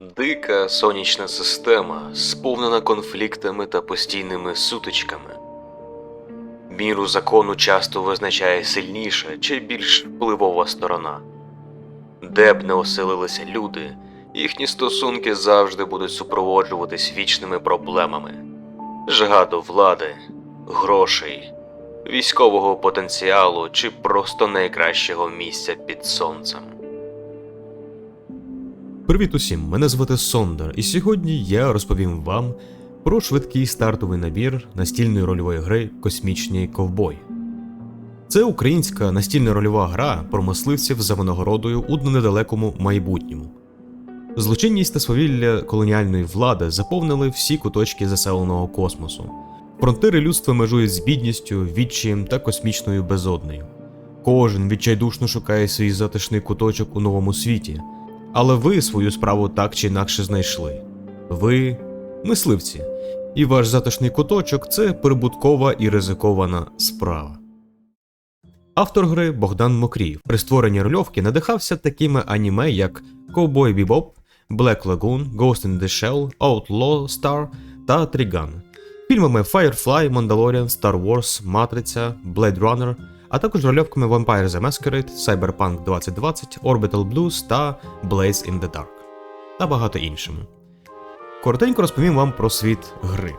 Дика сонячна система, сповнена конфліктами та постійними сутичками. Міру закону часто визначає сильніша чи більш впливова сторона. Де б не оселилися люди, їхні стосунки завжди будуть супроводжуватись вічними проблемами: жага до влади, грошей, військового потенціалу чи просто найкращого місця під сонцем. Привіт усім! Мене звати Сондар, і сьогодні я розповім вам про швидкий стартовий набір настільної рольової гри Космічні ковбої. Це українська настільна рольова гра про мисливців за винагородою у недалекому майбутньому. Злочинність та свавілля колоніальної влади заповнили всі куточки заселеного космосу. Фронтири людства межують з бідністю, відчаєм та космічною безоднею. Кожен відчайдушно шукає свій затишний куточок у новому світі, але ви свою справу так чи інакше знайшли. Ви мисливці, і ваш затишний куточок це прибуткова і ризикована справа. Автор гри Богдан Мокріїв при створенні рольовки надихався такими аніме, як Cowboy Bebop, Black Lagoon, Ghost in the Shell, Outlaw Star та Trigun, фільмами Firefly, Mandalorian, Star Wars, Матриця, Blade Runner, а також рольовками Vampire the Masquerade, Cyberpunk 2020, Orbital Blues та Blaze in the Dark та багато іншими. Коротенько розповім вам про світ гри.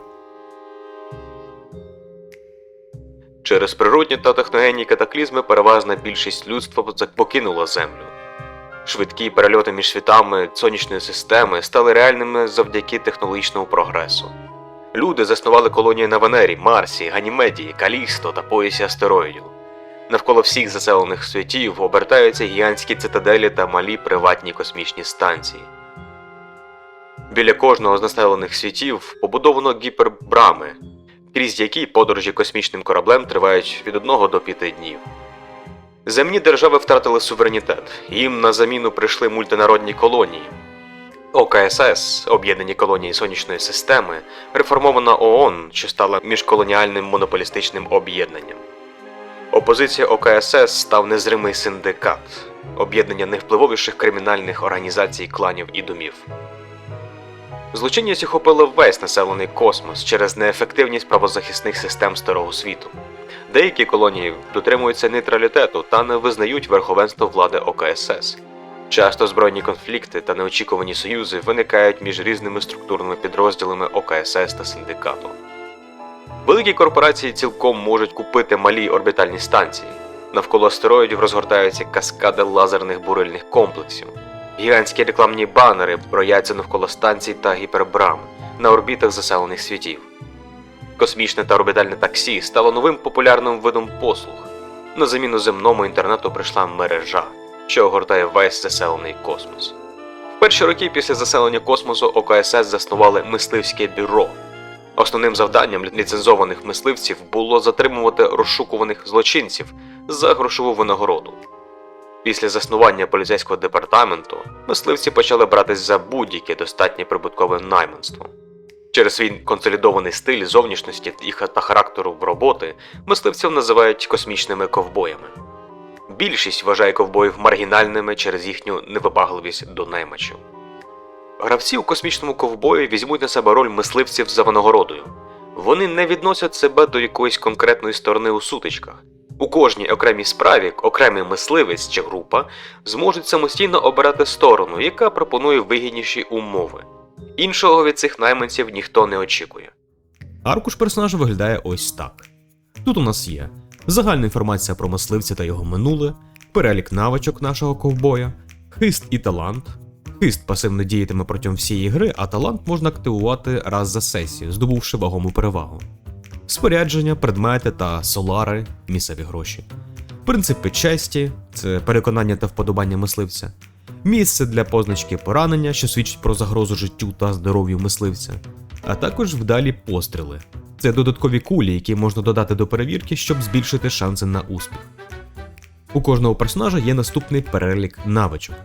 Через природні та техногенні катаклізми переважна більшість людства покинула Землю. Швидкі перельоти між світами сонячної системи стали реальними завдяки технологічному прогресу. Люди заснували колонії на Венері, Марсі, Ганімедії, Калісто та поясі астероїдів. Навколо всіх заселених світів обертаються гігантські цитаделі та малі приватні космічні станції. Біля кожного з населених світів побудовано гіпербрами, крізь які подорожі космічним кораблем тривають від 1 до 5 днів. Земні держави втратили суверенітет, їм на заміну прийшли мультинародні колонії. ОКСС, об'єднані колонії сонячної системи, реформована ООН, що стала міжколоніальним монополістичним об'єднанням. Опозиція ОКСС став незримий синдикат, об'єднання найвпливовіших кримінальних організацій кланів і домів. Злочинність охопила весь населений космос через неефективність правозахисних систем старого світу. Деякі колонії дотримуються нейтралітету та не визнають верховенство влади ОКСС. Часто збройні конфлікти та неочікувані союзи виникають між різними структурними підрозділами ОКСС та синдикату. Великі корпорації цілком можуть купити малі орбітальні станції. Навколо астероїдів розгортаються каскади лазерних бурильних комплексів. Гігантські рекламні банери брояться навколо станцій та гіпербрам на орбітах заселених світів. Космічне та орбітальне таксі стало новим популярним видом послуг. На заміну земному інтернету прийшла мережа, що огортає весь заселений космос. В перші роки після заселення космосу ОКСС заснували мисливське бюро. Основним завданням ліцензованих мисливців було затримувати розшукуваних злочинців за грошову винагороду. Після заснування поліцейського департаменту мисливці почали братись за будь-яке достатнє прибуткове найманство. Через свій консолідований стиль зовнішності та характеру роботи мисливців називають космічними ковбоями. Більшість вважає ковбоїв маргінальними через їхню невибагливість до наймачів. Гравці у космічному ковбої візьмуть на себе роль мисливців за винагородою. Вони не відносять себе до якоїсь конкретної сторони у сутичках. У кожній окремій справі окремий мисливець чи група зможуть самостійно обирати сторону, яка пропонує вигідніші умови. Іншого від цих найманців ніхто не очікує. Аркуш персонажа виглядає ось так. Тут у нас є загальна інформація про мисливця та його минуле, перелік навичок нашого ковбоя, хист і талант. Хист пасивно діятиме протягом всієї гри, а талант можна активувати раз за сесію, здобувши вагому перевагу. Спорядження, предмети та солари місцеві гроші. Принципи честі це переконання та вподобання мисливця. Місце для позначки поранення, що свідчить про загрозу життю та здоров'ю мисливця, а також вдалі постріли. Це додаткові кулі, які можна додати до перевірки, щоб збільшити шанси на успіх. У кожного персонажа є наступний перелік навичок: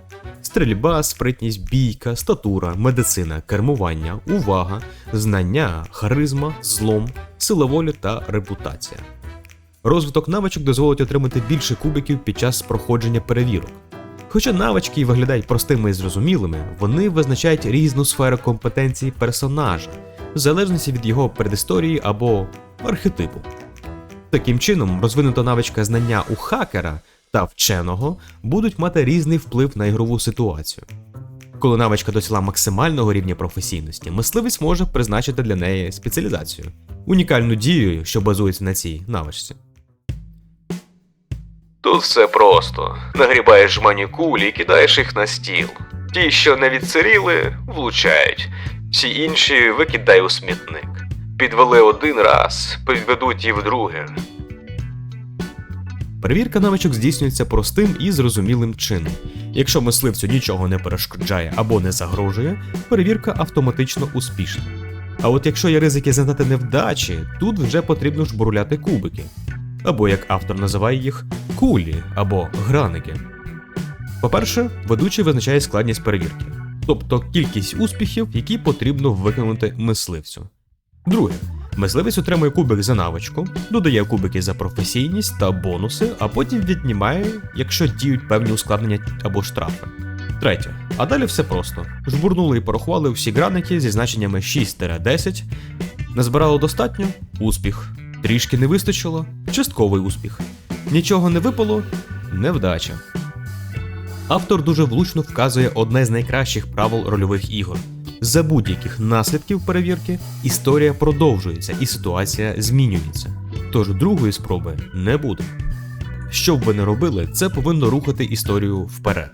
стрільба, спритність, бійка, статура, медицина, кермування, увага, знання, харизма, злом, сила волі та репутація. Розвиток навичок дозволить отримати більше кубиків під час проходження перевірок. Хоча навички виглядають простими і зрозумілими, вони визначають різну сферу компетенцій персонажа, в залежності від його предісторії або архетипу. Таким чином, розвинута навичка знання у хакера та вченого будуть мати різний вплив на ігрову ситуацію. Коли навичка досягла максимального рівня професійності, мисливець може призначити для неї спеціалізацію, унікальну дію, що базується на цій навичці. Тут все просто. Нагрібаєш жмані кулі і кидаєш їх на стіл. Ті, що не відсиріли, влучають. Всі інші викидай у смітник. Підвели один раз, підведуть і вдруге. Перевірка навичок здійснюється простим і зрозумілим чином. Якщо мисливцю нічого не перешкоджає або не загрожує, перевірка автоматично успішна. А от якщо є ризики зазнати невдачі, тут вже потрібно жбурляти кубики. Або як автор називає їх кулі або граники. По-перше, ведучий визначає складність перевірки, тобто кількість успіхів, які потрібно виконати мисливцю. Друге, мисливець отримує кубик за навичку, додає кубики за професійність та бонуси, а потім віднімає, якщо діють певні ускладнення або штрафи. Третє. А далі все просто. Жбурнули і порахували всі граники зі значеннями 6-10. Назбирало достатньо успіх. Трішки не вистачило частковий успіх. Нічого не випало невдача. Автор дуже влучно вказує одне з найкращих правил рольових ігор. За будь-яких наслідків перевірки історія продовжується і ситуація змінюється. Тож другої спроби не буде. Що б ви не робили, це повинно рухати історію вперед.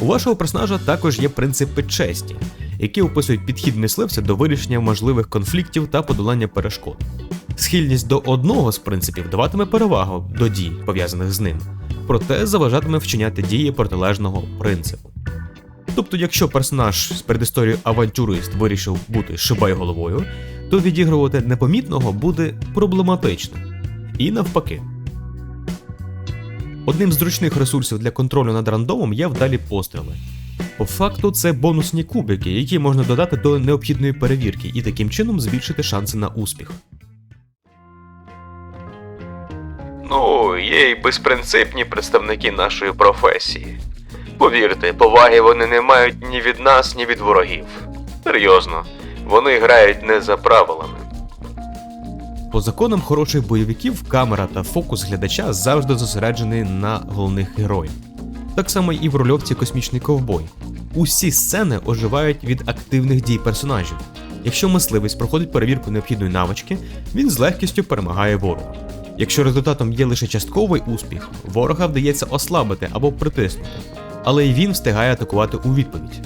У вашого персонажа також є принципи честі, які описують підхід мисливця до вирішення можливих конфліктів та подолання перешкод. Схильність до одного з принципів даватиме перевагу до дій, пов'язаних з ним, проте заважатиме вчиняти дії протилежного принципу. Тобто, якщо персонаж з передісторією авантюрист вирішив бути шибай головою, то відігрувати непомітного буде проблематично. І навпаки. Одним з зручних ресурсів для контролю над рандомом є вдалі постріли. По факту, це бонусні кубики, які можна додати до необхідної перевірки і таким чином збільшити шанси на успіх. Ну, є й безпринципні представники нашої професії. Повірте, поваги вони не мають ні від нас, ні від ворогів. Серйозно, вони грають не за правилами. По законам хороших бойовиків камера та фокус глядача завжди зосереджений на головних героїв. Так само і в рольовці космічний ковбой. Усі сцени оживають від активних дій персонажів. Якщо мисливець проходить перевірку необхідної навички, він з легкістю перемагає ворога. Якщо результатом є лише частковий успіх, ворога вдається ослабити або притиснути, але й він встигає атакувати у відповідь.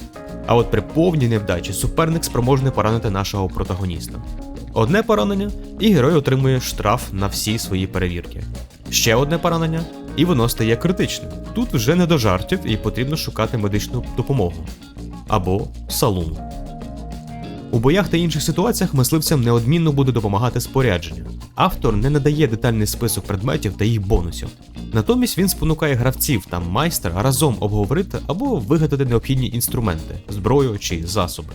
А от при повній невдачі суперник спроможний поранити нашого протагоніста. Одне поранення, і герой отримує штраф на всі свої перевірки. Ще одне поранення, і воно стає критичним. Тут вже не до жартів і потрібно шукати медичну допомогу або салуну. У боях та інших ситуаціях мисливцям неодмінно буде допомагати спорядження. Автор не надає детальний список предметів та їх бонусів. Натомість він спонукає гравців та майстра разом обговорити або вигадати необхідні інструменти, зброю чи засоби.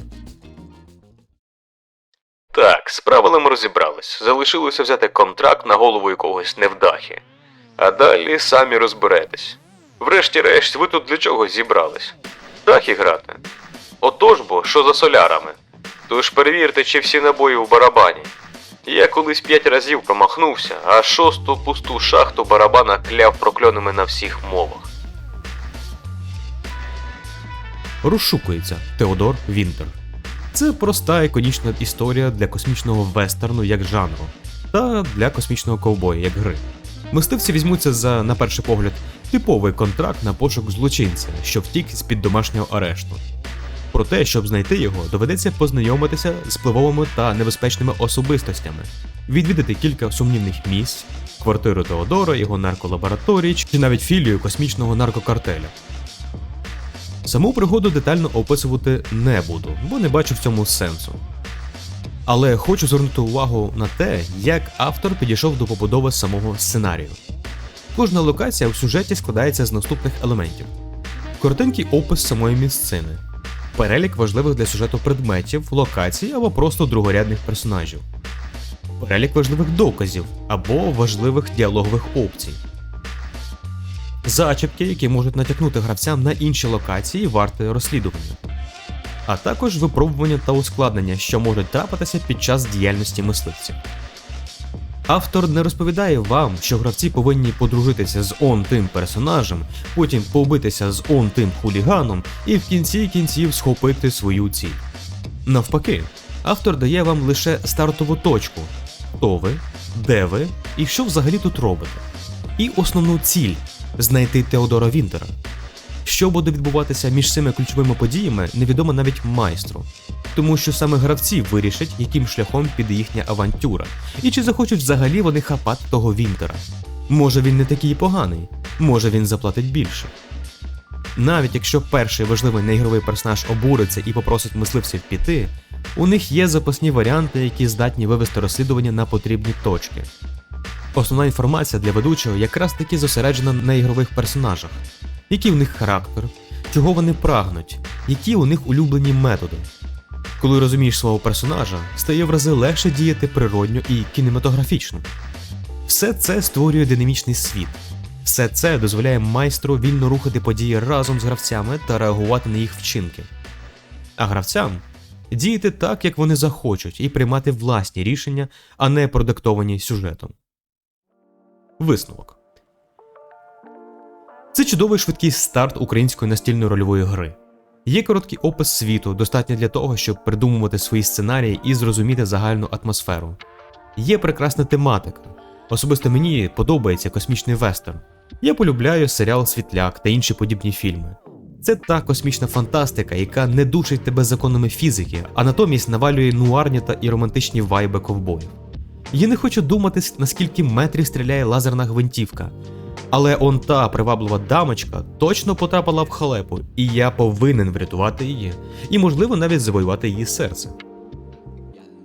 Так, з правилами розібрались. Залишилося взяти контракт на голову якогось невдахи. А далі самі розберетесь. Врешті-решт, ви тут для чого зібрались? Дахи грати. Отож бо, що за солярами. Тож перевірте, чи всі набої у барабані. Я колись п'ять разів промахнувся, а шосту пусту шахту барабана кляв прокльонами на всіх мовах. Розшукується Теодор Вінтер. Це проста іконічна історія для космічного вестерну як жанру, та для космічного ковбоя як гри. Мисливці візьмуться за, на перший погляд, типовий контракт на пошук злочинця, що втік з-під домашнього арешту. Проте, щоб знайти його, доведеться познайомитися з впливовими та небезпечними особистостями, відвідати кілька сумнівних місць, квартиру Теодора, його нарколабораторії чи навіть філію космічного наркокартеля. Саму пригоду детально описувати не буду, бо не бачу в цьому сенсу. Але хочу звернути увагу на те, як автор підійшов до побудови самого сценарію. Кожна локація в сюжеті складається з наступних елементів: коротенький опис самої місцини, перелік важливих для сюжету предметів, локацій або просто другорядних персонажів, перелік важливих доказів або важливих діалогових опцій. зачіпки, які можуть натякнути гравцям на інші локації варти розслідування, а також випробування та ускладнення, що можуть трапитися під час діяльності мисливців. Автор не розповідає вам, що гравці повинні подружитися з он тим персонажем, потім побитися з он тим хуліганом і в кінці кінців схопити свою ціль. Навпаки, автор дає вам лише стартову точку: хто ви, де ви і що взагалі тут робите. І основну ціль знайти Теодора Вінтера. Що буде відбуватися між цими ключовими подіями, невідомо навіть майстру, тому що саме гравці вирішать, яким шляхом піде їхня авантюра, і чи захочуть взагалі вони хапати того Вінтера. Може він не такий поганий, може він заплатить більше. Навіть якщо перший важливий неігровий персонаж обуриться і попросить мисливців піти, у них є запасні варіанти, які здатні вивести розслідування на потрібні точки. Основна інформація для ведучого якраз таки зосереджена на ігрових персонажах, який в них характер, чого вони прагнуть, які у них улюблені методи. Коли розумієш свого персонажа, стає в рази легше діяти природньо і кінематографічно. Все це створює динамічний світ. Все це дозволяє майстру вільно рухати події разом з гравцями та реагувати на їх вчинки. А гравцям діяти так, як вони захочуть, і приймати власні рішення, а не продиктовані сюжетом. Висновок. Це чудовий швидкий старт української настільної рольової гри. Є короткий опис світу, достатньо для того, щоб придумувати свої сценарії і зрозуміти загальну атмосферу. Є прекрасна тематика. Особисто мені подобається космічний вестерн. Я полюбляю серіал Світляк та інші подібні фільми. Це та космічна фантастика, яка не душить тебе законами фізики, а натомість навалює нуарні та і романтичні вайби ковбоїв. Я не хочу думати, наскільки метрів стріляє лазерна гвинтівка. Але он та приваблива дамочка точно потрапила в халепу, і я повинен врятувати її, і, можливо, навіть завоювати її серце.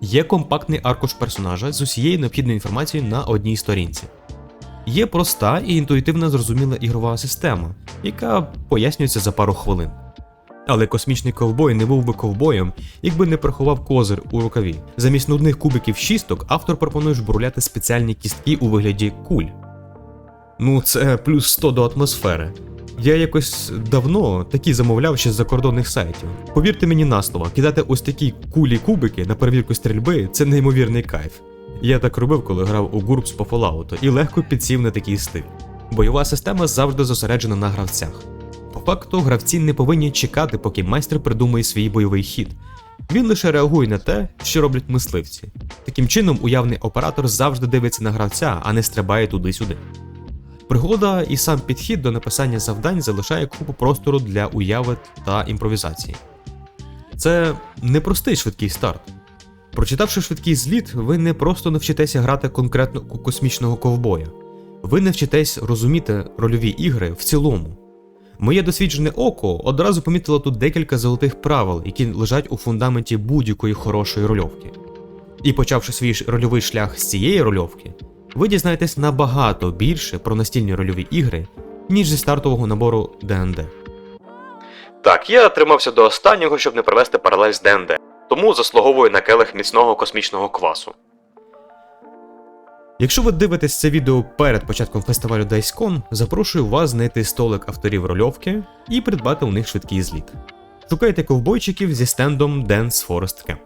Є компактний аркуш персонажа з усією необхідною інформацією на одній сторінці. Є проста і інтуїтивно зрозуміла ігрова система, яка пояснюється за пару хвилин. Але космічний ковбой не був би ковбоєм, якби не приховав козир у рукаві. Замість нудних кубиків шісток автор пропонує жбурляти спеціальні кістки у вигляді куль. Ну, це плюс 100 до атмосфери. Я якось давно такі замовляв ще з закордонних сайтів. Повірте мені на слово, кидати ось такі кулі-кубики на перевірку стрільби це неймовірний кайф. Я так робив, коли грав у GURPS по Fallout, і легко підсів на такий стиль. Бойова система завжди зосереджена на гравцях. По факту, гравці не повинні чекати, поки майстер придумає свій бойовий хід. Він лише реагує на те, що роблять мисливці. Таким чином, уявний оператор завжди дивиться на гравця, а не стрибає туди-сюди. Пригода і сам підхід до написання завдань залишає купу простору для уяви та імпровізації. Це непростий швидкий старт. Прочитавши швидкий зліт, ви не просто навчитеся грати конкретно ку- космічного ковбоя, ви навчитесь розуміти рольові ігри в цілому. Моє досвідчене око одразу помітило тут декілька золотих правил, які лежать у фундаменті будь-якої хорошої рольовки. І почавши свій рольовий шлях з цієї рольовки, ви дізнаєтесь набагато більше про настільні рольові ігри, ніж зі стартового набору ДНД. Так, я тримався до останнього, щоб не провести паралель з ДНД, тому заслуговую на келих міцного космічного квасу. Якщо ви дивитесь це відео перед початком фестивалю DiceCon, запрошую вас знайти столик авторів рольовки і придбати у них швидкий зліт. Шукайте ковбойчиків зі стендом Dance Forest Camp.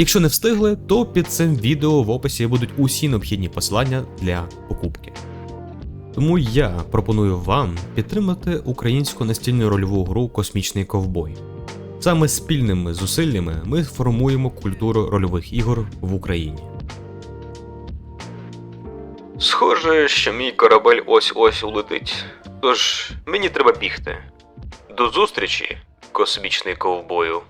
Якщо не встигли, то під цим відео в описі будуть усі необхідні посилання для покупки. Тому я пропоную вам підтримати українську настільну рольову гру Космічний ковбой. Саме спільними зусиллями ми формуємо культуру рольових ігор в Україні. Схоже, що мій корабель ось-ось улетить. Тож мені треба бігти. До зустрічі, космічний ковбою.